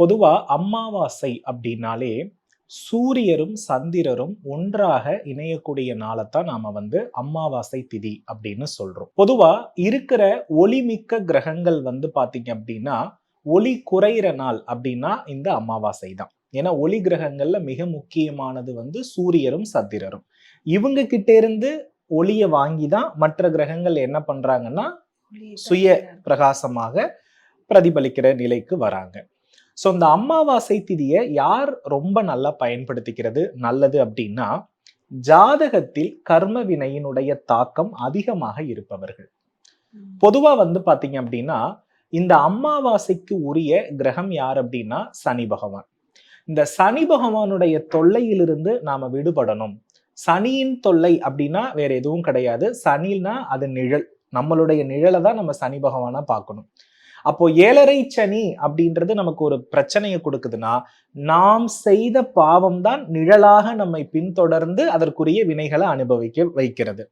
பொதுவா அமாவாசை அப்படின்னாலே சூரியரும் சந்திரரும் ஒன்றாக இணையக்கூடிய நாளைத்தான் நாம வந்து அமாவாசை திதி அப்படின்னு சொல்றோம். பொதுவா இருக்கிற ஒளிமிக்க கிரகங்கள் வந்து பாத்தீங்க அப்படின்னா ஒளி குறையிற நாள் அப்படின்னா இந்த அமாவாசை தான். ஏன்னா ஒளி கிரகங்கள்ல மிக முக்கியமானது வந்து சூரியரும் சந்திரரும். இவங்க கிட்ட இருந்து ஒளியை வாங்கி தான் மற்ற கிரகங்கள் என்ன பண்றாங்கன்னா சுய பிரகாசமாக பிரதிபலிக்கிற நிலைக்கு வராங்க. ஸோ இந்த அமாவாசை திதியை யார் ரொம்ப நல்லா பயன்படுத்திக்கிறது? நல்லது அப்படின்னா ஜாதகத்தில் கர்ம வினையினுடைய தாக்கம் அதிகமாக இருப்பவர்கள். பொதுவா வந்து பாத்தீங்க அப்படின்னா இந்த அமாவாசைக்கு உரிய கிரகம் யார் அப்படின்னா சனி பகவான். இந்த சனி பகவானுடைய தொல்லையிலிருந்து நாம விடுபடணும். சனியின் தொல்லை அப்படின்னா வேற எதுவும் கிடையாது. சனினா அது நிழல். நம்மளுடைய நிழலை தான் நம்ம சனி பகவானா பார்க்கணும். அப்போ ஏழரை சனி அப்படின்றது நமக்கு ஒரு பிரச்சனையை கொடுக்குதுன்னா நாம் செய்த பாவம் தான் நிழலாக நம்மை பின்தொடர்ந்து அதற்குரிய வினைகளை அனுபவிக்க வைக்கிறது.